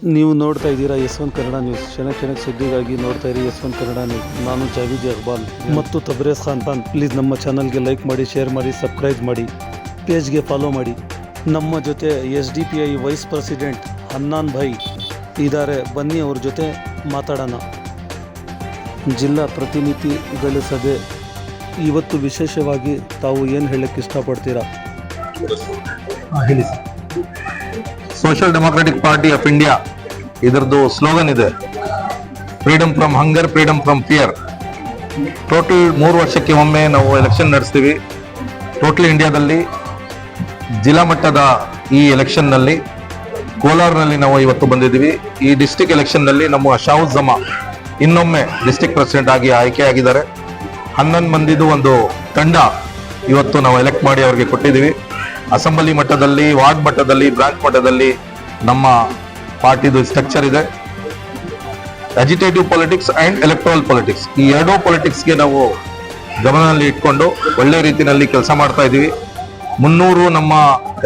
ನೀವು ನೋಡ್ತಾ ಇದ್ದೀರಾ ಎಸ್ ಕನ್ನಡ ನ್ಯೂಸ್. ಕ್ಷಣ ಕ್ಷಣಕ್ಕೆ ಸುದ್ದಿಗಾಗಿ ನೋಡ್ತಾ ಇರಿ ಎಸ್ ಕನ್ನಡ ನ್ಯೂಸ್. ನಾನು ಜಾವೀದ್ ಅಕ್ಬಾಲ್ ಮತ್ತು ತಬ್ರೇಜ್ ಖಾನ್ ಖಾನ್ ಪ್ಲೀಸ್ ನಮ್ಮ ಚಾನಲ್ಗೆ ಲೈಕ್ ಮಾಡಿ ಶೇರ್ ಮಾಡಿ ಸಬ್ಸ್ಕ್ರೈಬ್ ಮಾಡಿ. ಪೇಜ್ಗೆ ಫಾಲೋ ಮಾಡಿ. ನಮ್ಮ ಜೊತೆ S D P I vice president Hannan Bhai ಇದ್ದಾರೆ ಬನ್ನಿ ಅವ್ರ ಜೊತೆ ಮಾತಾಡೋಣ. ಜಿಲ್ಲಾ ಪ್ರತಿನಿಧಿಗಳ ಸಭೆ ಇವತ್ತು ವಿಶೇಷವಾಗಿ ತಾವು ಏನು ಹೇಳಕ್ಕೆ ಇಷ್ಟಪಡ್ತೀರಾ? ಹೇಳಿ social democratic party of India ಇದರದ್ದು ಸ್ಲೋಗನ್ ಇದೆ. Freedom from hunger freedom from fear total ಮೂರು ವರ್ಷಕ್ಕೆ ಒಮ್ಮೆ ನಾವು ಎಲೆಕ್ಷನ್ ನಡೆಸ್ತೀವಿ. ಟೋಟಲ್ ಇಂಡಿಯಾದಲ್ಲಿ ಜಿಲ್ಲಾ ಮಟ್ಟದ ಈ ಎಲೆಕ್ಷನ್ನಲ್ಲಿ ಕೋಲಾರ್ನಲ್ಲಿ ನಾವು ಇವತ್ತು ಬಂದಿದ್ದೀವಿ. ಈ ಡಿಸ್ಟಿಕ್ ಎಲೆಕ್ಷನ್ನಲ್ಲಿ ನಮ್ಮ ಜಮಾ ಇನ್ನೊಮ್ಮೆ ಡಿಸ್ಟಿಕ್ ಪ್ರೆಸಿಡೆಂಟ್ ಆಗಿ ಆಯ್ಕೆಯಾಗಿದ್ದಾರೆ. ಹನ್ನೊಂದು ಮಂದಿದು ಒಂದು ತಂಡ ಇವತ್ತು ನಾವು ಎಲೆಕ್ಟ್ ಮಾಡಿ ಅವರಿಗೆ ಕೊಟ್ಟಿದ್ದೀವಿ. ಅಸೆಂಬ್ಲಿ ಮಟ್ಟದಲ್ಲಿ, ವಾರ್ಡ್ ಮಟ್ಟದಲ್ಲಿ, ಬ್ರಾಂಚ್ ಮಟ್ಟದಲ್ಲಿ ನಮ್ಮ ಪಾರ್ಟಿದು ಸ್ಟ್ರಕ್ಚರ್ ಇದೆ. Agitative politics and electoral politics ಈ ಎರಡೂ ಪಾಲಿಟಿಕ್ಸ್ಗೆ ನಾವು ಗಮನದಲ್ಲಿ ಇಟ್ಕೊಂಡು ಒಳ್ಳೆ ರೀತಿಯಲ್ಲಿ ಕೆಲಸ ಮಾಡ್ತಾ ಇದ್ದೀವಿ. ಮುನ್ನೂರು ನಮ್ಮ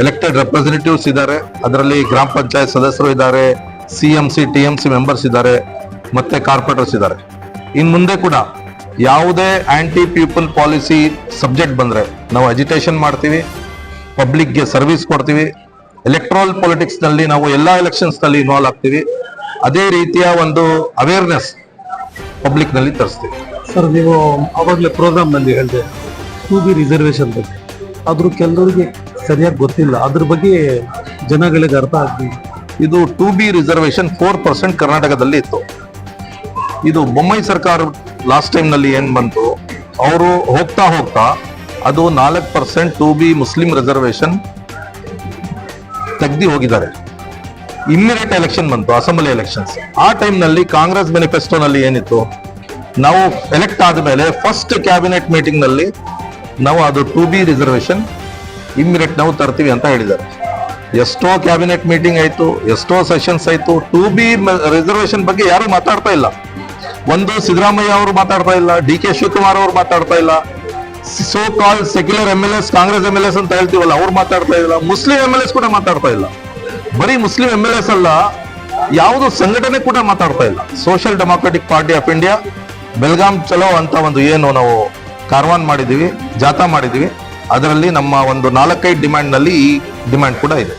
ಎಲೆಕ್ಟೆಡ್ ರೆಪ್ರೆಸೆಂಟೇಟಿವ್ಸ್ ಇದ್ದಾರೆ. ಅದರಲ್ಲಿ ಗ್ರಾಮ ಪಂಚಾಯತ್ ಸದಸ್ಯರು ಇದ್ದಾರೆ C M C T M C members ಇದ್ದಾರೆ, ಮತ್ತೆ ಕಾರ್ಪೊರೇಟರ್ಸ್ ಇದ್ದಾರೆ. ಇನ್ ಮುಂದೆ ಕೂಡ ಯಾವುದೇ ಆಂಟಿ ಪೀಪಲ್ ಪಾಲಿಸಿ ಸಬ್ಜೆಕ್ಟ್ ಬಂದ್ರೆ ನಾವು ಅಜಿಟೇಷನ್ ಮಾಡ್ತೀವಿ. ಪಬ್ಲಿಕ್ಗೆ ಸರ್ವಿಸ್ ಕೊಡ್ತೀವಿ. ಎಲೆಕ್ಟ್ರಾಲ್ ಪಾಲಿಟಿಕ್ಸ್ನಲ್ಲಿ ನಾವು ಎಲ್ಲಾ ಎಲೆಕ್ಷನ್ಸ್ನಲ್ಲಿ ಇನ್ವಾಲ್ವ್ ಆಗ್ತೀವಿ. ಅದೇ ರೀತಿಯ ಒಂದು ಅವೇರ್ನೆಸ್ ಪಬ್ಲಿಕ್ನಲ್ಲಿ ತರಿಸ್ತೀವಿ. ಸರ್ ನೀವು ಅವಾಗಲೇ ಪ್ರೋಗ್ರಾಮ್ನಲ್ಲಿ ಹೇಳಿದೆ. ಟು ಬಿ ರಿಸರ್ವೇಶನ್ ಬಗ್ಗೆ. ಆದರೂ ಕೆಲವರಿಗೆ ಸರಿಯಾಗಿ ಗೊತ್ತಿಲ್ಲ. ಅದ್ರ ಬಗ್ಗೆ ಜನಗಳಿಗೆ ಅರ್ಥ ಆಗ್ತೀವಿ ಇದು two B reservation four percent ಕರ್ನಾಟಕದಲ್ಲಿ ಇತ್ತು. ಇದು ಬೊಮ್ಮೈ ಸರ್ಕಾರ ಲಾಸ್ಟ್ ಟೈಮ್ನಲ್ಲಿ ಏನ್ ಬಂತು? ಅವರು ಹೋಗ್ತಾ ಹೋಗ್ತಾ ಅದು ನಾಲ್ಕು percent two B Muslim reservation ತೆಗ್ದಿ ಹೋಗಿದ್ದಾರೆ. ಇಮ್ಮಿಡಿಯೇಟ್ ಎಲೆಕ್ಷನ್ ಬಂತು ಅಸೆಂಬ್ಲಿ ಎಲೆಕ್ಷನ್ಸ್ ಆ ಟೈಮ್ನಲ್ಲಿ ಕಾಂಗ್ರೆಸ್ ಮ್ಯಾನಿಫೆಸ್ಟೋ ನಲ್ಲಿ ಏನಿತ್ತು? ನಾವು ಎಲೆಕ್ಟ್ ಆದ್ಮೇಲೆ ಫಸ್ಟ್ ಕ್ಯಾಬಿನೆಟ್ ಮೀಟಿಂಗ್ನಲ್ಲಿ ನಾವು ಅದು ಟು ಬಿ ರಿಸರ್ವೇಶನ್ ಇಮ್ಮಿಡಿಯೇಟ್ ನಾವು ತರ್ತೀವಿ ಅಂತ ಹೇಳಿದ್ದಾರೆ. ಎಷ್ಟೋ ಕ್ಯಾಬಿನೆಟ್ ಮೀಟಿಂಗ್ ಆಯ್ತು, ಎಷ್ಟೋ ಸೆಷನ್ಸ್ ಆಯ್ತು ಟು ಬಿ ರಿಸರ್ವೇಶನ್ ಬಗ್ಗೆ ಯಾರು ಮಾತಾಡ್ತಾ ಇಲ್ಲ. ಒಂದು ಸಿದ್ದರಾಮಯ್ಯ ಅವರು ಮಾತಾಡ್ತಾ ಇಲ್ಲ, ಡಿ ಕೆ ಶಿವಕುಮಾರ್ ಅವರು ಮಾತಾಡ್ತಾ ಇಲ್ಲ. So call secular M L S Congress M L S ಅಂತ ಹೇಳ್ತೀವಲ್ಲ ಅವ್ರು ಮಾತಾಡ್ತಾ ಇಲ್ಲ. ಮುಸ್ಲಿಂ ಎಂ ಎಲ್ ಎಸ್ ಕೂಡ ಮಾತಾಡ್ತಾ ಇಲ್ಲ. ಬರೀ ಮುಸ್ಲಿಂ ಎಂ ಎಲ್ ಎಸ್ ಅಲ್ಲ ಯಾವುದು ಸಂಘಟನೆ ಕೂಡ ಮಾತಾಡ್ತಾ ಇಲ್ಲ. Social democratic party of India Belgaum ಚಲೋ ಅಂತ ಒಂದು ಏನು ನಾವು ಕಾರ್ವಾನ್ ಮಾಡಿದೀವಿ ಜಾಥಾ ಮಾಡಿದೀವಿ ಅದರಲ್ಲಿ ನಮ್ಮ ಒಂದು ನಾಲ್ಕೈದು ಡಿಮ್ಯಾಂಡ್ನಲ್ಲಿ ಈ ಡಿಮ್ಯಾಂಡ್ ಕೂಡ ಇದೆ.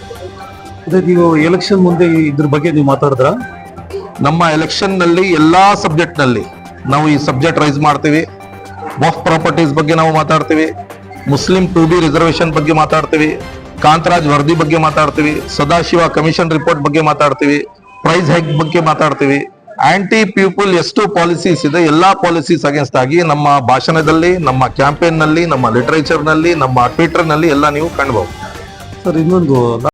ಅದೇ ನೀವು ಎಲೆಕ್ಷನ್ ಮುಂದೆ ಇದ್ರ ಬಗ್ಗೆ ನೀವು ಮಾತಾಡಿದ್ರ? ನಮ್ಮ ಎಲೆಕ್ಷನ್ನಲ್ಲಿ ನಲ್ಲಿ ಎಲ್ಲಾ ಸಬ್ಜೆಕ್ಟ್ನಲ್ಲಿ ನಾವು ಈ ಸಬ್ಜೆಕ್ಟ್ ರೈಸ್ ಮಾಡ್ತೀವಿ. ವಫ್ ಪ್ರಾಪರ್ಟೀಸ್ ಬಗ್ಗೆ ನಾವು ಮಾತಾಡ್ತೀವಿ. ಮುಸ್ಲಿಂ ಟು ಬಿ ರಿಸರ್ವೇಶನ್ ಬಗ್ಗೆ ಮಾತಾಡ್ತೀವಿ. ಕಾಂತರಾಜ್ ವರದಿ ಬಗ್ಗೆ ಮಾತಾಡ್ತೀವಿ. ಸದಾಶಿವ ಕಮಿಷನ್ ರಿಪೋರ್ಟ್ ಬಗ್ಗೆ ಮಾತಾಡ್ತೀವಿ. ಪ್ರೈಸ್ ಹೈಕ್ ಬಗ್ಗೆ ಮಾತಾಡ್ತೀವಿ. ಆಂಟಿ ಪೀಪಲ್ ಎಷ್ಟು ಪಾಲಿಸೀಸ್ ಇದೆ. ಎಲ್ಲಾ ಪಾಲಿಸೀಸ್ ಅಗೇನ್ಸ್ಟ್ ಆಗಿ ನಮ್ಮ ಭಾಷಣದಲ್ಲಿ, ನಮ್ಮ ಕ್ಯಾಂಪೇನ್ನಲ್ಲಿ, ನಮ್ಮ ಲಿಟರೇಚರ್ನಲ್ಲಿ, ನಮ್ಮ ಟ್ವಿಟರ್ನಲ್ಲಿ ಎಲ್ಲ ನೀವು ಕಾಣಬಹುದು ಸರ್, ಇನ್ನೊಂದು